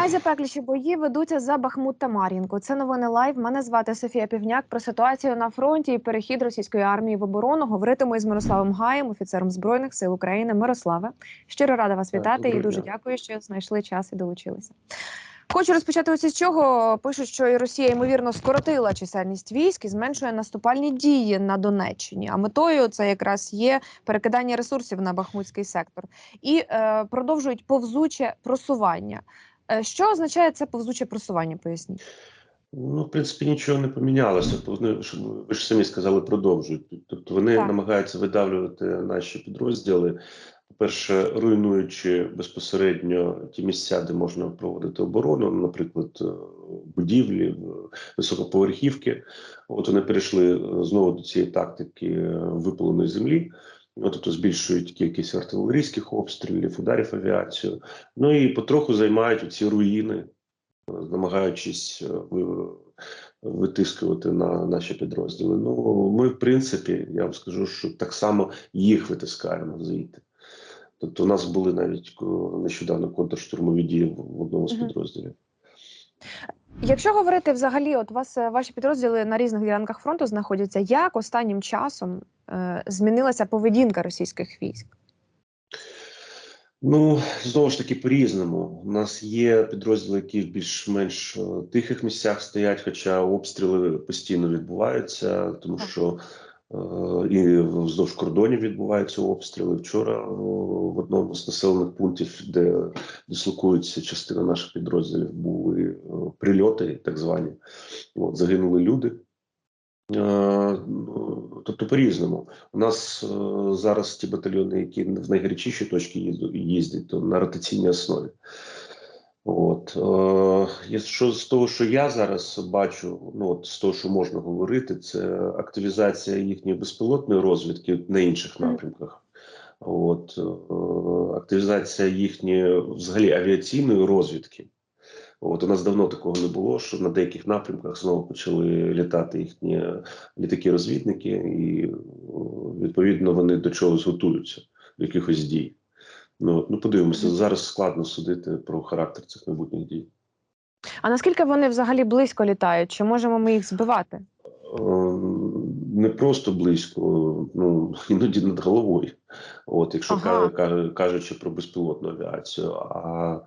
Найзапекліші бої ведуться за Бахмут та Мар'їнку. Це новини лайв. Мене звати Софія Півняк. Про ситуацію на фронті і перехід російської армії в оборону говоритиму із Мирославом Гаєм, офіцером збройних сил України. Мирославе, щиро рада вас вітати і дуже дякую, що знайшли час і долучилися. Хочу розпочати ось із чого пишуть, що і Росія ймовірно скоротила чисельність військ і зменшує наступальні дії на Донеччині. А метою це якраз є перекидання ресурсів на Бахмутський сектор і е, продовжують повзуче просування. Е, Що означає це повзуче просування? Поясніть. Ну, в принципі, нічого не помінялося. Вони ви ж самі сказали, продовжують. Тобто вони Так. намагаються видавлювати наші підрозділи. По-перше, руйнуючи безпосередньо ті місця, де можна проводити оборону, наприклад, е, будівлі, е, високоповерхівки. От вони перейшли знову до цієї тактики випаленої землі. Тобто збільшують кількість артилерійських обстрілів, ударів авіацію. Ну і потроху займають ці руїни, намагаючись е, витискувати на наші підрозділи. Ну ми, в принципі, я вам скажу, що так само їх витискаємо звідти. Тобто, у нас були навіть е, нещодавно контрштурмові дії в одному з підрозділів. Якщо говорити взагалі, от вас е, ваші підрозділи на різних ділянках фронту знаходяться, як останнім часом е, змінилася поведінка російських військ? Ну знову ж таки по-різному. У нас є підрозділи, які в більш-менш е, тихих місцях стоять, хоча обстріли постійно відбуваються, тому що і вздовж кордонів відбуваються обстріли. Вчора е, в одному з населених пунктів, де дислокується частина наших підрозділів, були е, прильоти, так звані. От, загинули люди. Е, Тобто по-різному. У нас е, зараз ті батальйони, які в найгарячіші точки їздять то на ротаційній основі. От е, що з того, що я зараз бачу, ну от з того, що можна говорити, це активізація їхньої безпілотної розвідки на інших напрямках. От е, активізація їхньої взагалі авіаційної розвідки. От у нас давно такого не було, що на деяких напрямках знову почали літати їхні літаки-розвідники, і відповідно вони до чогось готуються, до якихось дій. Ну, ну подивимося, зараз складно судити про характер цих майбутніх дій. А наскільки вони взагалі близько літають? Чи можемо ми їх збивати? Е, Не просто близько, ну іноді над головою. От, якщо Ага. ка- ка- кажучи про безпілотну авіацію, а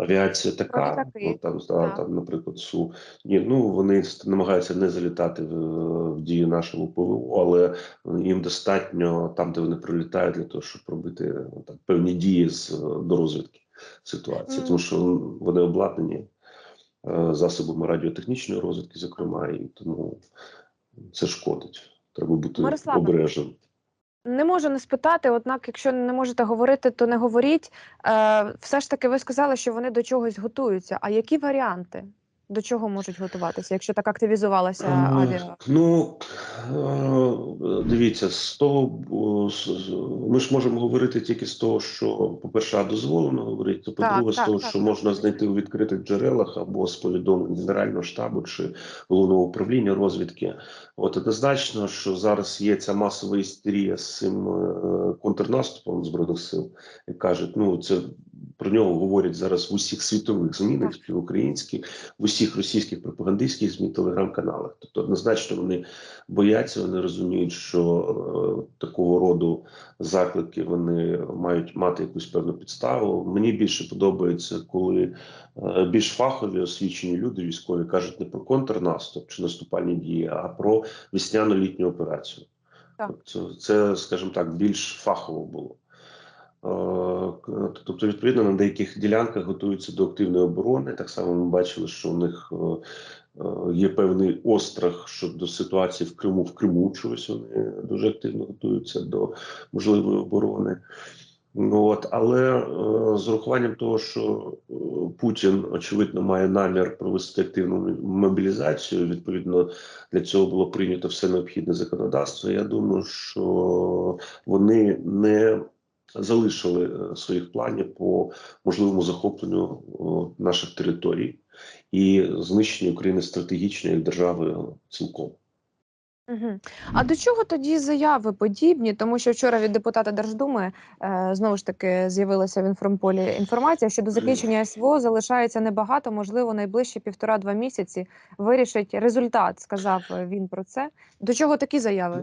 авіація така, ну, там, Так. там, наприклад, су ні, ну вони намагаються не залітати в, в дії нашого ПВО, але їм достатньо там, де вони прилітають, для того, щоб робити там, певні дії з е, до розвідки ситуації, Мгм. тому що вони обладнані е, засобами радіотехнічної розвідки, зокрема, і тому це шкодить. Треба бути Мирославе, обережним. Не можу не спитати, однак, якщо не можете говорити, то не говоріть. Е, все ж таки, ви сказали, що вони до чогось готуються. А які варіанти до чого можуть готуватися, якщо так активізувалася Е, авіа? Ну е, дивіться, з того ми ж можемо говорити тільки з того, що, по-перше, дозволено говорити, то по-друге, з того, так, що так. можна знайти у відкритих джерелах або з повідомлень Генерального штабу чи головного управління розвідки. От однозначно, що зараз є ця масова істерія з цим е, контрнаступом збройних сил, як кажуть, ну це про нього говорять зараз в усіх світових ЗМІ, в українських, в усіх російських пропагандистських ЗМІ, телеграм-каналах. Тобто однозначно вони бояться, вони розуміють, що е, такого роду заклики вони мають мати якусь певну підставу. Мені більше подобається, коли е, більш фахові освічені люди військові кажуть не про контрнаступ чи наступальні дії, а про весняно-літню операцію. Так. Тобто це, скажімо так, більш фахово було. Е, к- Тобто, відповідно, на деяких ділянках готуються до активної оборони. Так само ми бачили, що у них е, е, є певний острах щодо ситуації в Криму. В Криму чогось вони дуже активно готуються до можливої оборони. Ну, От, але е, з урахуванням того, що е, Путін очевидно має намір провести активну мобілізацію. Відповідно, для цього було прийнято все необхідне законодавство. Я думаю, що вони не залишили е, своїх планів по можливому захопленню наших територій і знищенню України стратегічної держави цілком. А до чого тоді заяви подібні? Тому що вчора від депутата Держдуми е, знову ж таки з'явилася в інформполі інформація, що до закінчення СВО залишається небагато, можливо, найближчі півтора-два місяці вирішить результат. Сказав е, він про це. До чого такі заяви?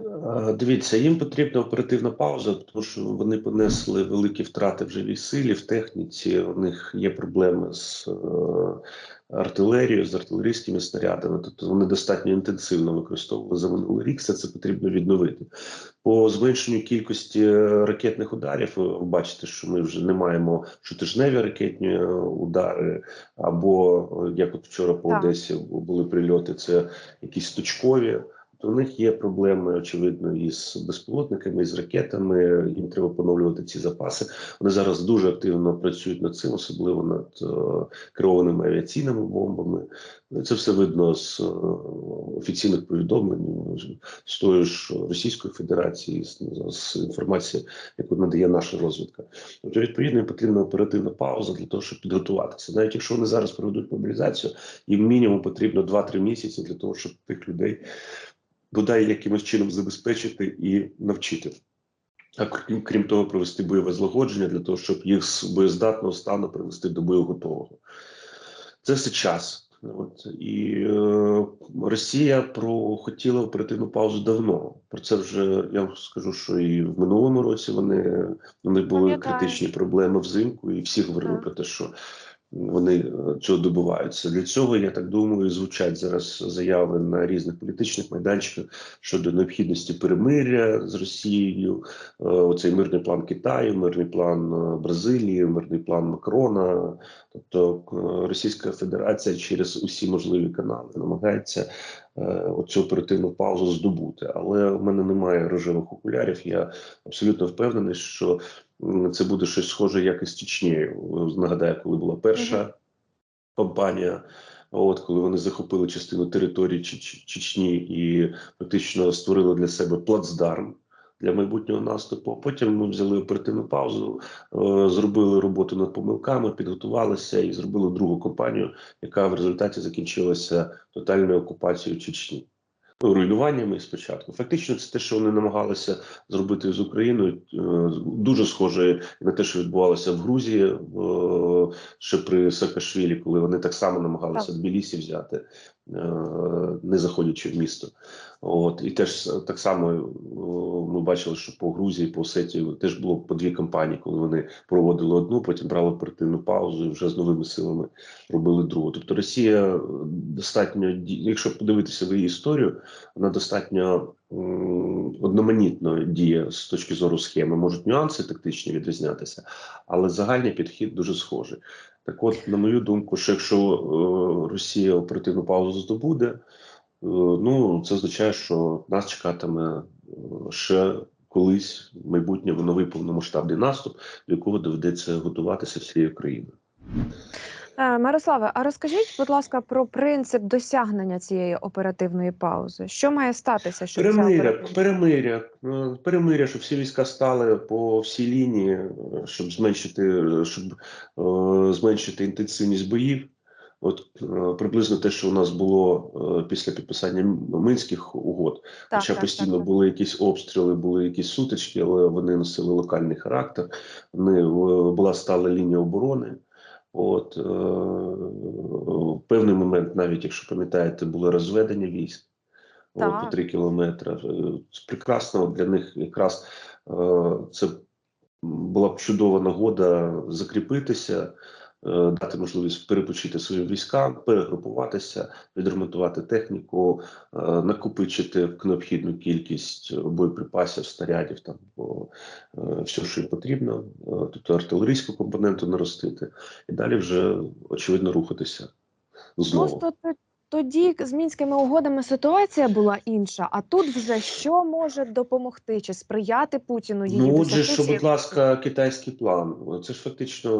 Е, Дивіться, їм потрібна оперативна пауза, тому що вони понесли великі втрати в живій силі, в техніці. У них є проблеми з артилерією, з артилерійськими снарядами. Тобто вони достатньо інтенсивно використовували за минулий рік. Все це потрібно відновити. По зменшенню кількості е, ракетних ударів, ви бачите, що ми вже не маємо щотижневі ракетні е, удари, або е, як от вчора по. Одесі були прильоти, це якісь точкові. То у них є проблеми, очевидно, із безпілотниками, із ракетами. Їм треба поновлювати ці запаси. Вони зараз дуже активно працюють над цим, особливо над е, керованими авіаційними бомбами. Це все видно з е, офіційних повідомлень з тої ж Російської Федерації, з, з інформації, яку надає наша розвідка. Тобто, відповідно, потрібна оперативна пауза для того, щоб підготуватися. Навіть якщо вони зараз проведуть мобілізацію, їм мінімум потрібно 2-3 місяці для того, щоб тих людей бодай якимось чином забезпечити і навчити. А крім, крім того, провести бойове злагодження для того, щоб їх з боєздатного стану привести до боєготового. Це все час. От і е, Росія про хотіла оперативну паузу давно. Про це вже я скажу, що і в минулому році вони них були критичні проблеми взимку, і всі говорили Так. про те, що вони е, цього добиваються. Для цього я так думаю, звучать зараз заяви на різних політичних майданчиках щодо необхідності перемиря з Росією. Е, Оцей мирний план Китаю, мирний план е, Бразилії, мирний план Макрона. Тобто Російська Федерація через усі можливі канали намагається оцю оперативну паузу здобути. Але в мене немає рожевих окулярів. Я абсолютно впевнений, що це буде щось схоже, як із Чечнею. Нагадаю, коли була перша кампанія. От коли вони захопили частину території Чечні і практично створили для себе плацдарм для майбутнього наступу. Потім ми взяли оперативну паузу, е, зробили роботу над помилками, підготувалися і зробили другу кампанію, яка в результаті закінчилася тотальною окупацією Чечні. Ну, руйнуваннями спочатку. Фактично, це те, що вони намагалися зробити з Україною, е, дуже схоже на те, що відбувалося в Грузії е, ще при Саакашвілі, коли вони так само намагалися. Тбілісі взяти, не заходячи в місто. От і теж так само е, ми бачили, що по Грузії, по Осетії теж було по дві кампанії, коли вони проводили одну, потім брали оперативну паузу і вже з новими силами робили другу. Тобто Росія достатньо якщо подивитися в її історію, вона достатньо одноманітно діє з точки зору схеми. Можуть нюанси тактичні відрізнятися, але загальний підхід дуже схожий. Так, от, на мою думку, що якщо е, Росія оперативну паузу здобуде, е, ну це означає, що нас чекатиме е, ще колись в майбутньому новий повномасштабний наступ, до якого доведеться готуватися всією країною. Е, Мирославе, а розкажіть, будь ласка, про принцип досягнення цієї оперативної паузи. Що має статися? Щоб Перемиря, оперативна- перемиря, е, перемиря, щоб всі війська стали по всій лінії, е, щоб зменшити, щоб е, зменшити інтенсивність боїв. От приблизно те, що у нас було після підписання Минських угод, Так, Хоча так, постійно так, так. були якісь обстріли, були якісь сутички, але вони носили локальний характер. Вони була стала лінія оборони. От е, в певний момент, навіть якщо пам'ятаєте, було розведення військ Так. по три кілометри. Е, Це прекрасно для них якраз е, це була б чудова нагода закріпитися, дати можливість перепочити своїм військам, перегрупуватися, відремонтувати техніку, е, накопичити необхідну кількість боєприпасів, снарядів, там е, все, що їм потрібно, е, тобто артилерійську компоненту наростити, і далі вже очевидно рухатися знову. Просто тоді з мінськими угодами ситуація була інша, а тут вже що може допомогти чи сприяти Путіну її Ну, отже, що, будь ласка, китайський план. Це ж фактично,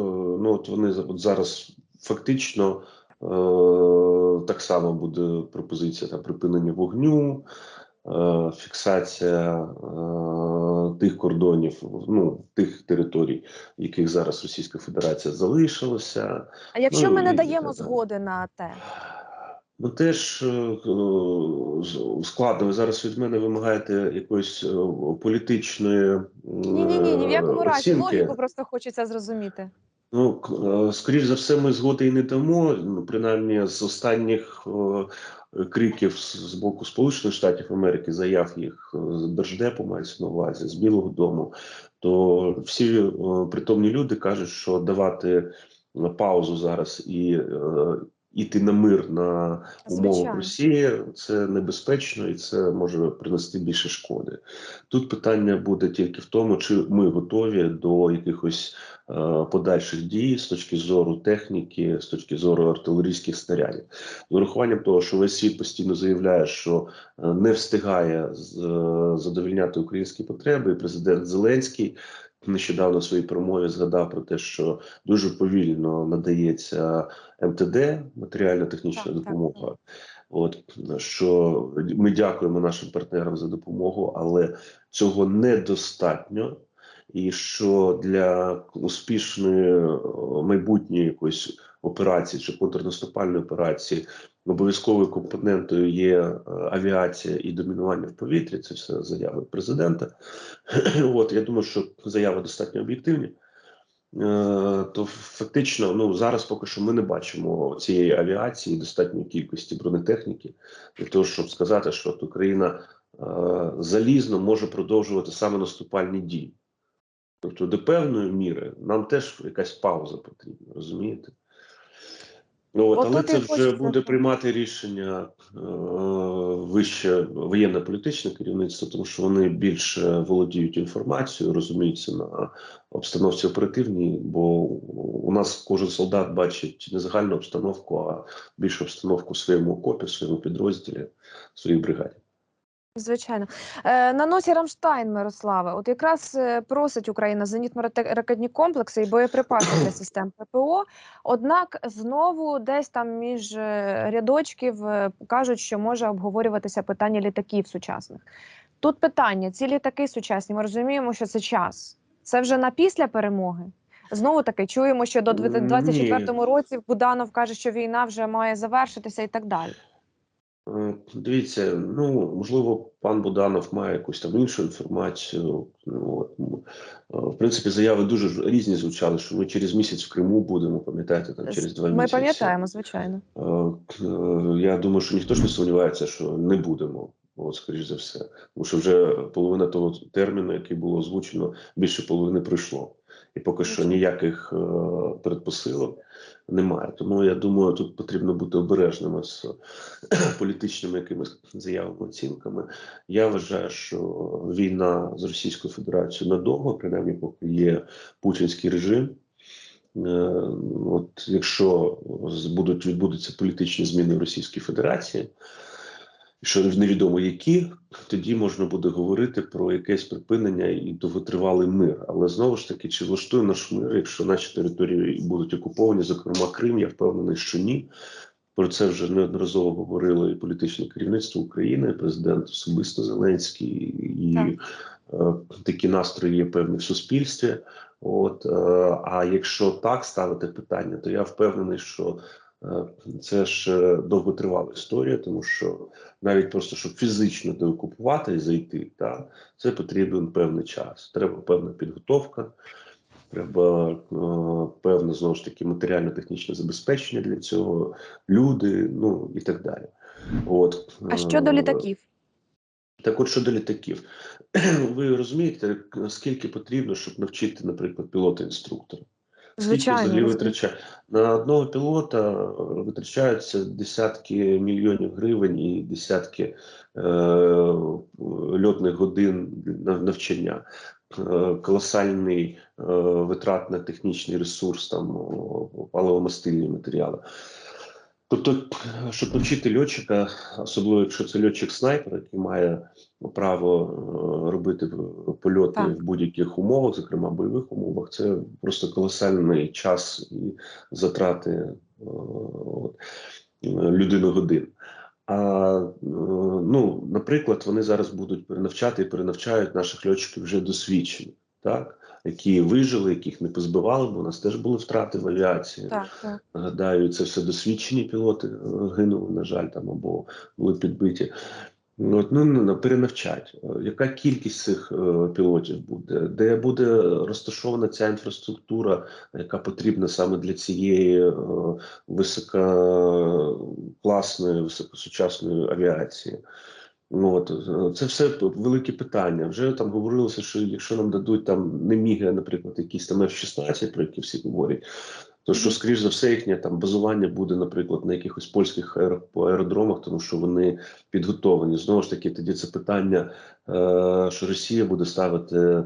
ну от вони от зараз фактично е, так само буде пропозиція там припинення вогню, е, фіксація е, тих кордонів, ну тих територій, яких зараз Російська Федерація залишилася. А якщо ну, ми не даємо згоди на те, Ну теж е, е, складно. Ви зараз від мене вимагаєте якоїсь е, політичної Ні, ні, ні, ні в якому разі логіку просто хочеться зрозуміти. Ну, скоріш за все, ми згоди і не дамо. Ну, принаймні, з останніх криків з боку Сполучених Штатів Америки, заяв їх з Держдепу мається на увазі, з Білого Дому, то всі притомні люди кажуть, що давати паузу зараз і іти на мир на умовах. Росії це небезпечно і це може принести більше шкоди. Тут питання буде тільки в тому, чи ми готові до якихось е, подальших дій з точки зору техніки, з точки зору артилерійських снарядів. З урахуванням того, що весь світ постійно заявляє, що е, не встигає е, задовільняти українські потреби, і президент Зеленський. Нещодавно в своїй промові згадав про те, що дуже повільно надається МТД, матеріально-технічна допомога. От що ми дякуємо нашим партнерам за допомогу, але цього недостатньо. І що для успішної майбутньої якоїсь операції чи контрнаступальної операції обов'язковою компонентою є е, авіація і домінування в повітрі. Це все заяви президента. От я думаю, що заяви достатньо об'єктивні. Е, То фактично, ну зараз поки що ми не бачимо цієї авіації достатньої кількості бронетехніки для того, щоб сказати, що от Україна е, залізно може продовжувати саме наступальні дії. Тобто, до певної міри нам теж якась пауза потрібна, розумієте? Ну, от, От але це вже хочеться- буде приймати рішення е, вище воєнно-політичне керівництво, тому що вони більше володіють інформацією, розуміються на обстановці оперативній, бо у нас кожен солдат бачить не загальну обстановку, а більше обстановку в своєму окопі, в своєму підрозділі, в своїй бригаді. Звичайно. Е, на носі Рамштайн, Мирославе. От якраз е, просить Україна зенітно-ракетні комплекси і боєприпаси для систем ППО. Однак знову десь там між е, рядочків е, кажуть, що може обговорюватися питання літаків сучасних. Тут питання: ці літаки сучасні, ми розуміємо, що це час. Це вже на після перемоги. Знову таки чуємо, що до Ні. 24-му році Буданов каже, що війна вже має завершитися і так далі. Е, Дивіться, ну можливо, пан Буданов має якусь там іншу інформацію. Ну, от, е, в принципі, заяви дуже різні звучали, що ми через місяць в Криму будемо, пам'ятаєте, там через два Ми місяці. пам'ятаємо, звичайно. Е, Я думаю, що ніхто ж не сумнівається, що не будемо. От, скоріш за все, тому що вже половина того терміну, який було озвучено, більше половини пройшло, і поки що ніяких е, передпосилок немає. Тому я думаю, тут потрібно бути обережними з політичними якимись заявами, оцінками. Я вважаю, що війна з Російською Федерацією надовго, принаймні, поки є путінський режим. Е, От якщо будуть відбудуться політичні зміни в Російській Федерації, що невідомо які, тоді можна буде говорити про якесь припинення і довготривалий мир. Але знову ж таки, чи влаштує наш мир, якщо наші території будуть окуповані, зокрема Крим, я впевнений, що ні. Про це вже неодноразово говорило і політичне керівництво України, і президент особисто Зеленський, і е, такі настрої є певні в суспільстві. От е, а якщо так ставити питання, то я впевнений, що це ж е, довготривала історія, тому що навіть просто щоб фізично деокупувати і зайти, та це потрібен певний час. Треба певна підготовка, треба е, певне знову ж таки матеріально-технічне забезпечення для цього, люди, ну і так далі. От А щодо е, літаків? так от щодо літаків, ви розумієте, скільки потрібно, щоб навчити, наприклад, пілота-інструктора? Скільки Звичайно, взагалі витрачає на одного пілота е, витрачаються десятки мільйонів гривень і десятки е, льотних годин на навчання. Е, Колосальний е, витрат на технічний ресурс, там паливомастильні матеріали. Тобто, щоб навчити льотчика, особливо якщо це льотчик-снайпер, який має право е, робити в- польоти Так. в будь-яких умовах, зокрема бойових умовах, це просто колосальний час і затрати е, от, людини годин. А е, ну, наприклад, вони зараз будуть перенавчати і перенавчають наших льотчиків вже досвідчених, так? Які вижили, яких не позбивали, бо у нас теж були втрати в авіації. Так, так. Нагадаю, це все досвідчені пілоти е, гинули, на жаль, там або були підбиті. Ну, От, ну, ну, перенавчать. Е, Яка кількість цих е, пілотів буде? Де буде розташована ця інфраструктура, яка потрібна саме для цієї е, висококласної, високосучасної авіації? Ну, от, е, це все великі питання. Вже там говорилося, що якщо нам дадуть там не міги, наприклад, якісь там F-16, про які всі говорять, то що, скоріш за все, їхнє там базування буде, наприклад, на якихось польських по аеродромах, тому що вони підготовлені. Знову ж таки, тоді це питання, е, що Росія буде ставити,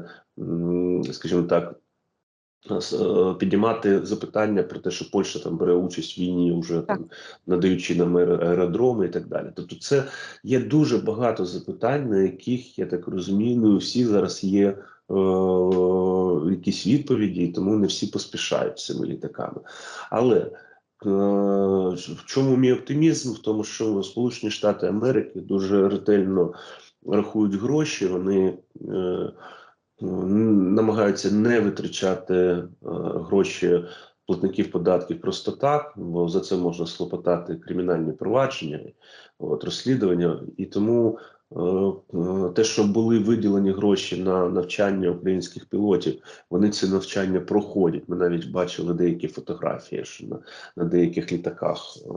скажімо так. Е, Піднімати запитання про те, що Польща там бере участь в війні, вже там надаючи нам аеродроми і так далі. Тобто, це є дуже багато запитань, на яких я так розумію, всіх зараз є е, якісь відповіді, і тому не всі поспішають з цими літаками. Але е, в чому мій оптимізм? В тому, що Сполучені Штати Америки дуже ретельно рахують гроші, вони е, намагаються не витрачати е, гроші платників податків просто так, бо за це можна слопотати кримінальні провадження, от, розслідування. І тому те, що були виділені гроші на навчання українських пілотів, вони це навчання проходять. Ми навіть бачили деякі фотографії, що на, на деяких літаках е,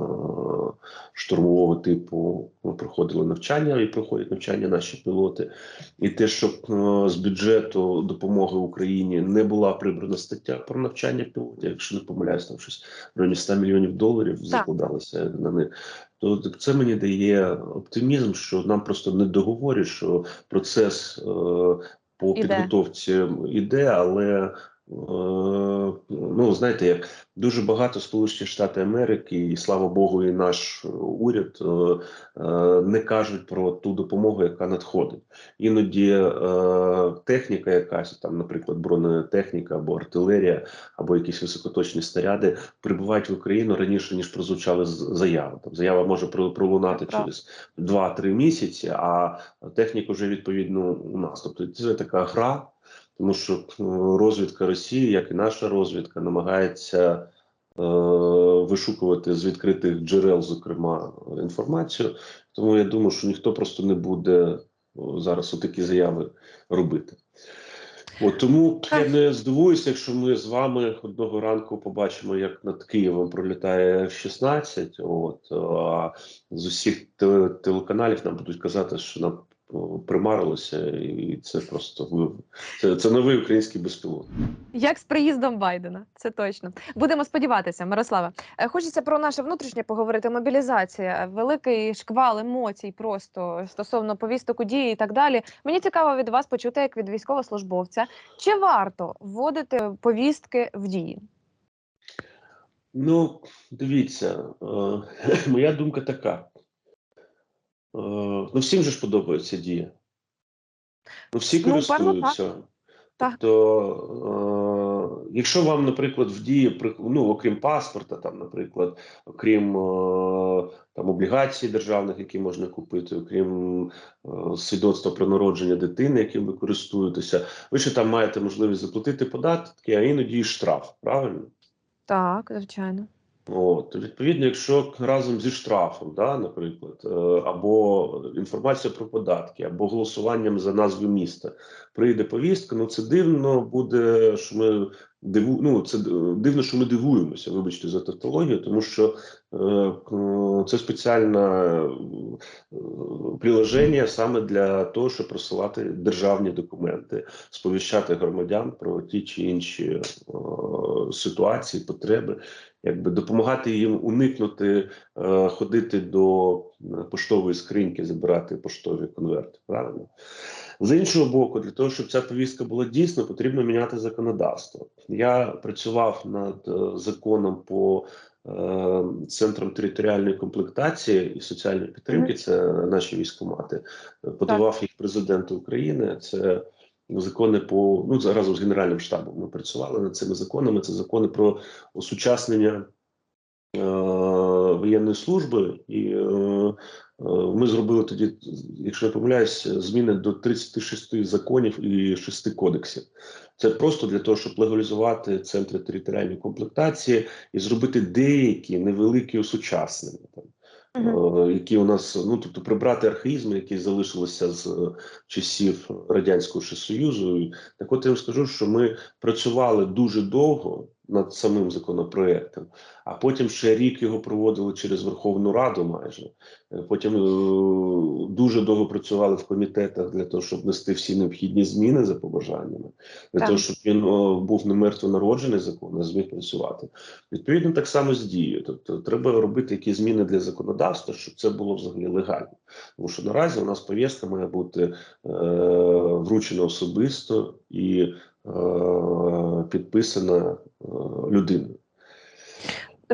штурмового типу ну, проходили навчання і проходять навчання наші пілоти. І те, що е, з бюджету допомоги Україні не була прибрана стаття про навчання пілотів, якщо не помиляюсь, там щось в районі 100 мільйонів доларів закладалося на них. То це мені дає оптимізм, що нам просто не договорять, що процес е, по Іде. підготовці іде, але ну знаєте, як дуже багато Сполучені Штати Америки, і слава Богу, і наш уряд е, е, не кажуть про ту допомогу, яка надходить. Іноді е, техніка, якась там, наприклад, бронетехніка або артилерія, або якісь високоточні снаряди, прибувають в Україну раніше ніж прозвучали заяви. Там заява може про- пролунати через 2-3 місяці, а техніка вже відповідно у нас. Тобто це така гра, тому що е, розвідка Росії, як і наша розвідка, намагається е, вишукувати з відкритих джерел, зокрема, інформацію. Тому я думаю, що ніхто просто не буде зараз отакі заяви робити. От тому я не здивуюся, якщо ми з вами одного ранку побачимо, як над Києвом пролітає F-16, От а з усіх телеканалів нам будуть казати, що нам примарилося, і це просто це, це новий український безпілотник. Як з приїздом Байдена, це точно. Будемо сподіватися, Мирослава. Е, Хочеться про наше внутрішнє поговорити. Мобілізація, великий шквал емоцій просто стосовно повісток у дії і так далі. Мені цікаво від вас почути, як від військовослужбовця, чи варто вводити повістки в дії? Ну, дивіться, е, моя думка така. Е, ну, всім же ж подобається дія. Ну, всі Ну, користуються. Так. Тобто, е, якщо вам, наприклад, в дії, ну, окрім паспорта, там, наприклад, окрім е, там, облігацій державних, які можна купити, окрім е, свідоцтва про народження дитини, яким ви користуєтеся, ви ще там маєте можливість заплатити податки, а іноді і штраф, правильно? Так, звичайно. От, відповідно, якщо разом зі штрафом, да, наприклад, е, або інформація про податки, або голосуванням за назву міста прийде повістка, ну це дивно буде, що ми диву... ну, це дивно, що ми дивуємося, вибачте за тавтологію, тому що е, це спеціальне приложення саме для того, щоб просилати державні документи, сповіщати громадян про ті чи інші е, ситуації, потреби якби допомагати їм уникнути е, ходити до е, поштової скриньки, забирати поштові конверти. Правильно з іншого боку, для того, щоб ця повістка була дійсно, потрібно міняти законодавство. Я працював над е, законом по е, центрам територіальної комплектації і соціальної підтримки. Це наші військомати. Е, Подавав їх президенту України. Це закони по ну разом з генеральним штабом. Ми працювали над цими законами. Це закони про осучаснення е, воєнної служби, і е, е, ми зробили тоді, якщо я помиляюсь, зміни до 36 законів і 6 кодексів. Це просто для того, щоб легалізувати центри територіальної комплектації і зробити деякі невеликі осучаснення. Е, Які у нас ну тобто прибрати архаїзми, які залишилися з е, часів радянського союзу. Так, от я вам скажу, що ми працювали дуже довго над самим законопроектом, а потім ще рік його проводили через Верховну Раду, майже Е, потім е, дуже довго працювали в комітетах для того, щоб внести всі необхідні зміни за побажаннями, для Так. того, щоб він о, був не мертвонароджений закон, а зміг працювати. Відповідно, так само з дією. Тобто, треба робити якісь зміни для законодавства, щоб це було взагалі легально. Тому що наразі у нас повістка має бути е, вручена особисто і підписана е, людиною.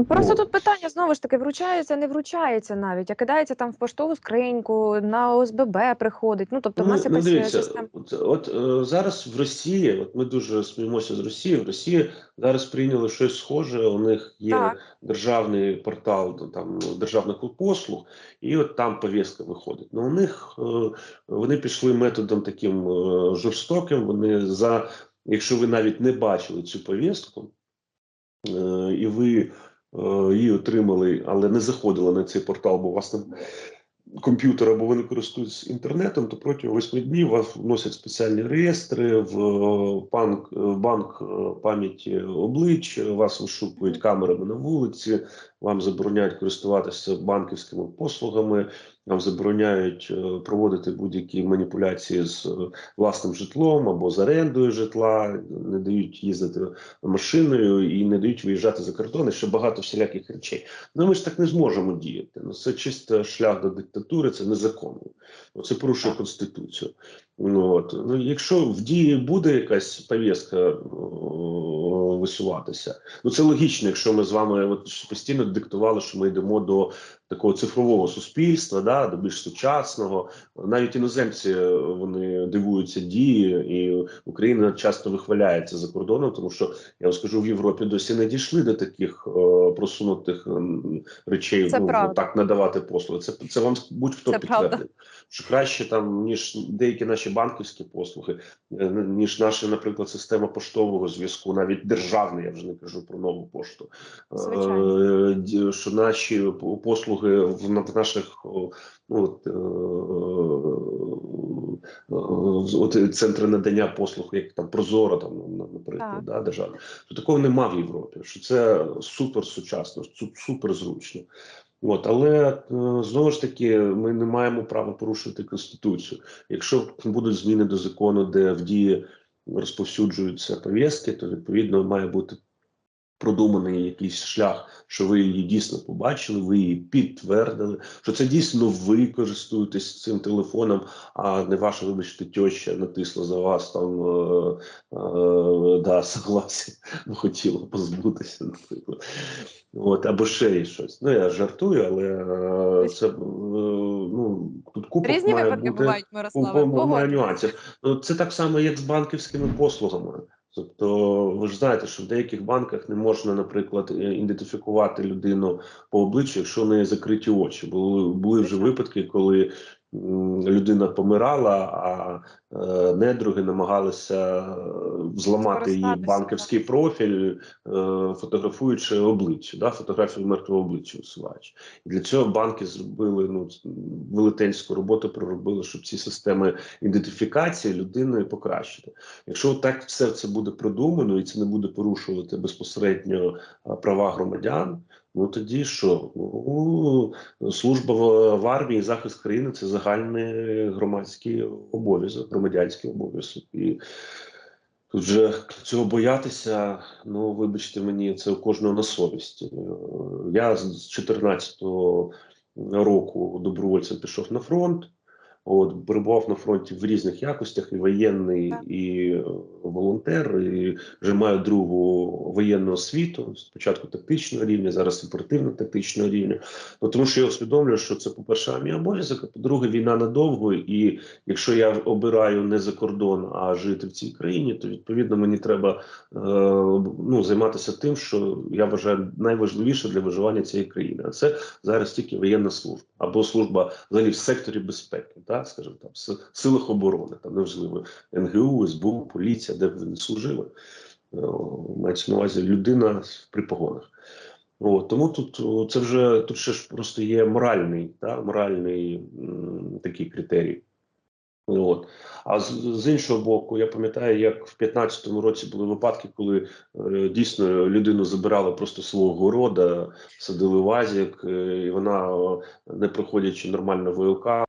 Просто Ну. тут питання знову ж таки вручається, не вручається навіть, а кидається там в поштову скриньку, на ОСББ приходить. Ну тобто, в нас ну, якась е, дивіться, система. от, от е, зараз в Росії, от ми дуже сміємося з Росії. В Росії зараз прийняли щось схоже. У них є Так. державний портал ну, там державних послуг, і от там повістка виходить. Ну у них е, вони пішли методом таким е, жорстоким. Вони за, якщо ви навіть не бачили цю повістку, е, і ви е, її отримали, але не заходили на цей портал, бо у вас там комп'ютер або ви не інтернетом, то протягом 8 днів вас вносять спеціальні реєстри в е, банк, банк пам'яті облич, вас вишукують камерами на вулиці, вам забороняють користуватися банківськими послугами, вам забороняють е, проводити будь-які маніпуляції з е, власним житлом або з орендою житла, не дають їздити машиною і не дають виїжджати за кордон, і ще багато всіляких речей. Ну ми ж так не зможемо діяти. Ну це чисто шлях до диктатури, це незаконно. Ну, Це порушує конституцію. Ну, от. ну якщо в дії буде якась повістка о, висуватися, ну це логічно, якщо ми з вами от, постійно диктували, що ми йдемо до такого цифрового суспільства, да, до більш сучасного. Навіть іноземці е, вони дивуються дії, і Україна часто вихваляється за кордоном, тому що я вам скажу, в Європі досі не дійшли до таких е, просунутих речей. Це ну, правда. так надавати послуги. Це це вам будь-хто підтвердить. Що краще там ніж деякі наші банківські послуги, е, ніж наша, наприклад, система поштового зв'язку, навіть державна, я вже не кажу про нову пошту. Звичайно. Е, Що наші послуги в, наших ну, от, е, от центри надання послуг, як там Прозоро, там, наприклад, Так. да, державна. То такого нема в Європі. Що це супер сучасно, су- супер зручно. От, але е, знову ж таки, ми не маємо права порушувати конституцію. Якщо будуть зміни до закону, де в дії розповсюджуються пов'язки, то відповідно має бути продуманий якийсь шлях, що ви її дійсно побачили, ви її підтвердили, що це дійсно ви користуєтесь цим телефоном, а не ваша, вибачте, теща натисла за вас там е, е, да, согласие, ну, хотіла позбутися, наприклад. От, або ще щось. Ну, я жартую, але е, це е, ну, тут купа Різні має випадки бути бувають, Мирославе. купа має нюансів. Ну, це так само, як з банківськими послугами. Тобто, ви ж знаєте, що в деяких банках не можна, наприклад, е, ідентифікувати людину по обличчю, якщо в неї закриті очі. Були, були вже випадки, коли людина помирала, а е, недруги намагалися е, зламати її банківський профіль, е, фотографуючи обличчя, да, фотографію мертвого обличчя висуваючи. І для цього банки зробили ну, велетенську роботу, проробили, щоб ці системи ідентифікації людини покращити. Якщо так все це буде продумано і це не буде порушувати безпосередньо права громадян, ну тоді що? Ну, служба в, армії, захист країни це загальний громадський обов'язок, громадянський обов'язок. І тут же цього боятися, ну вибачте мені, це у кожного на совісті. Я з 14-го року добровольцем пішов на фронт. От перебував на фронті в різних якостях, і воєнний, і е, волонтер, і вже маю другу воєнну освіту. Спочатку тактичного рівня, зараз оперативно-тактичного рівня. Ну тому що я усвідомлюю, що це, по-перше, мій обов'язок, а по-друге, війна надовго. І якщо я обираю не за кордон, а жити в цій країні, то відповідно мені треба е, ну, займатися тим, що я вважаю найважливіше для виживання цієї країни. А це зараз тільки воєнна служба або служба взагалі в секторі безпеки, так скажімо там, в силах оборони, там неважливо НГУ, СБУ, поліція, де б вони служили. Е, Мається на увазі людина при погонах. От, тому тут це вже тут ще ж просто є моральний, та, моральний м, такий критерій. От. А з, з іншого боку, я пам'ятаю, як в 15-му році були випадки, коли е, дійсно людину забирали просто свого города, садили в азік, е, і вона, е, не проходячи нормально ВЛК, е,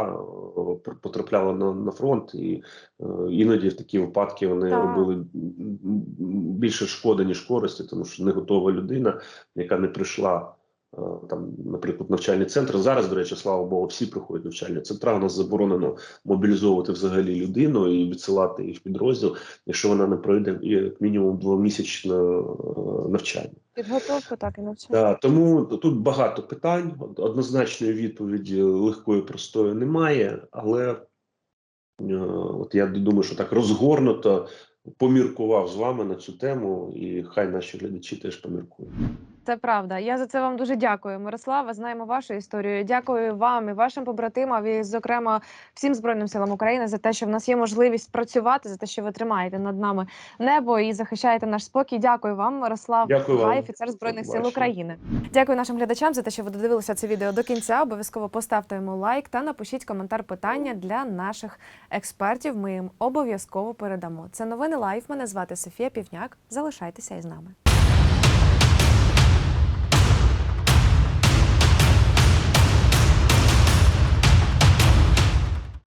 потрапляла на, на фронт, і е, іноді в такі випадки вони Так. робили більше шкоди, ніж користі, тому що не готова людина, яка не прийшла. Е, Там, наприклад, навчальний центр. Зараз, до речі, слава Богу, всі приходять в навчальні центра. У нас заборонено мобілізовувати взагалі людину і відсилати її в підрозділ, якщо вона не пройде як мінімум двомісячне е, навчання. Підготовку так і навчання. Да, тому тут багато питань. Однозначної відповіді легкої, простої немає, але е, от я думаю, що так розгорнуто поміркував з вами на цю тему, і хай наші глядачі теж поміркують. Це правда. Я за це вам дуже дякую, Мирослава. Знаємо вашу історію. Дякую вам і вашим побратимам, і, зокрема, всім збройним силам України за те, що в нас є можливість працювати, за те, що ви тримаєте над нами небо і захищаєте наш спокій. Дякую вам, Мирослав Дякую вам. Гай, офіцер збройних сил. України. Дякую нашим глядачам за те, що ви додивилися це відео до кінця. Обов'язково поставте йому лайк та напишіть коментар питання для наших експертів. Ми їм обов'язково передамо. Це новини лайф. Мене звати Софія Півняк. Залишайтеся із нами.